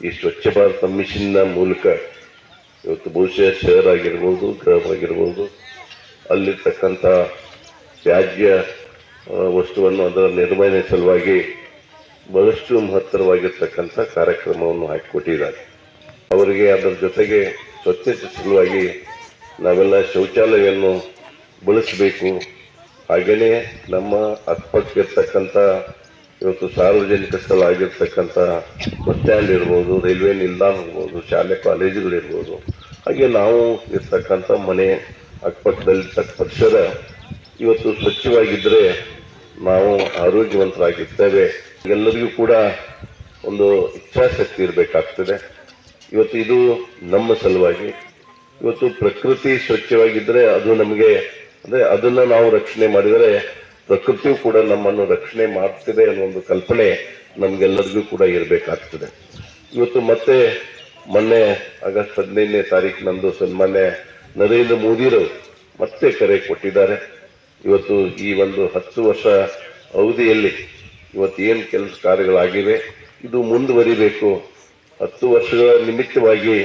ಈ ಸ್ವಚ್ಛ ಭಾರತ ಮಿಷನ್ನ ಮೂಲಕ ಇವತ್ತು ಬಹುಶಃ ಶಹರ ಆಗಿರ್ಬೋದು, ಗ್ರಾಮ ಆಗಿರ್ಬೋದು ಅಲ್ಲಿರ್ತಕ್ಕಂಥ ತ್ಯಾಜ್ಯ ವಸ್ತುವನ್ನು ಅದರ ನಿರ್ವಹಣೆ ಸಲುವಾಗಿ ಬಹಳಷ್ಟು ಮಹತ್ತರವಾಗಿರ್ತಕ್ಕಂಥ ಕಾರ್ಯಕ್ರಮವನ್ನು ಹಾಕಿಕೊಟ್ಟಿದ್ದಾರೆ. ಅವರಿಗೆ ಅದರ ಜೊತೆಗೆ ಸ್ವಚ್ಛತೆ ಸಲುವಾಗಿ ನಾವೆಲ್ಲ ಶೌಚಾಲಯವನ್ನು ಬಳಸಬೇಕು. ಹಾಗೆಯೇ ನಮ್ಮ ಅಕ್ಕಪಕ್ಕ ಇರ್ತಕ್ಕಂಥ ಇವತ್ತು ಸಾರ್ವಜನಿಕ ಸ್ಥಳ ಆಗಿರ್ತಕ್ಕಂಥ ಬಸ್ ಸ್ಟ್ಯಾಂಡ್ ಇರ್ಬೋದು, ರೈಲ್ವೆ ನಿಲ್ದಾಣ ಇರ್ಬೋದು, ಶಾಲೆ ಕಾಲೇಜುಗಳಿರ್ಬೋದು ಹಾಗೆ ನಾವು ಇರ್ತಕ್ಕಂಥ ಮನೆ ಅಕ್ಕಪಕ್ಕದಲ್ಲಿರ್ತಕ್ಕ ಪರಿಸರ ಇವತ್ತು ಸ್ವಚ್ಛವಾಗಿದ್ದರೆ ನಾವು ಆರೋಗ್ಯವಂತರಾಗಿರ್ತೇವೆ. ಎಲ್ಲರಿಗೂ ಕೂಡ ಒಂದು ಇಚ್ಛಾಶಕ್ತಿ ಇರಬೇಕಾಗ್ತದೆ. ಇವತ್ತು ಇದು ನಮ್ಮ ಸಲುವಾಗಿ. ಇವತ್ತು ಪ್ರಕೃತಿ ಸ್ವಚ್ಛವಾಗಿದ್ದರೆ ಅದು ನಮಗೆ, ಅಂದ್ರೆ ಅದನ್ನ ನಾವು ರಕ್ಷಣೆ ಮಾಡಿದರೆ ಪ್ರಕೃತಿಯು ಕೂಡ ನಮ್ಮನ್ನು ರಕ್ಷಣೆ ಮಾಡ್ತಿದೆ ಅನ್ನೋ ಒಂದು ಕಲ್ಪನೆ ನಮ್ಗೆಲ್ಲರಿಗೂ ಕೂಡ ಇರಬೇಕಾಗ್ತದೆ. ಇವತ್ತು ಮತ್ತೆ ಮೊನ್ನೆ ಆಗಸ್ಟ್ ಹದಿನೈದನೇ ತಾರೀಕಿನಂದು ಸನ್ಮಾನ್ಯ ನರೇಂದ್ರ ಮೋದಿರವರು ಮತ್ತೆ ಕರೆ ಕೊಟ್ಟಿದ್ದಾರೆ. ಇವತ್ತು ಈ ಒಂದು ಹತ್ತು ವರ್ಷ ಅವಧಿಯಲ್ಲಿ ಇವತ್ತು ಏನು ಕೆಲಸ ಕಾರ್ಯಗಳಾಗಿವೆ, ಇದು ಮುಂದುವರಿಬೇಕು. ಹತ್ತು ವರ್ಷಗಳ ನಿಮಿತ್ತವಾಗಿ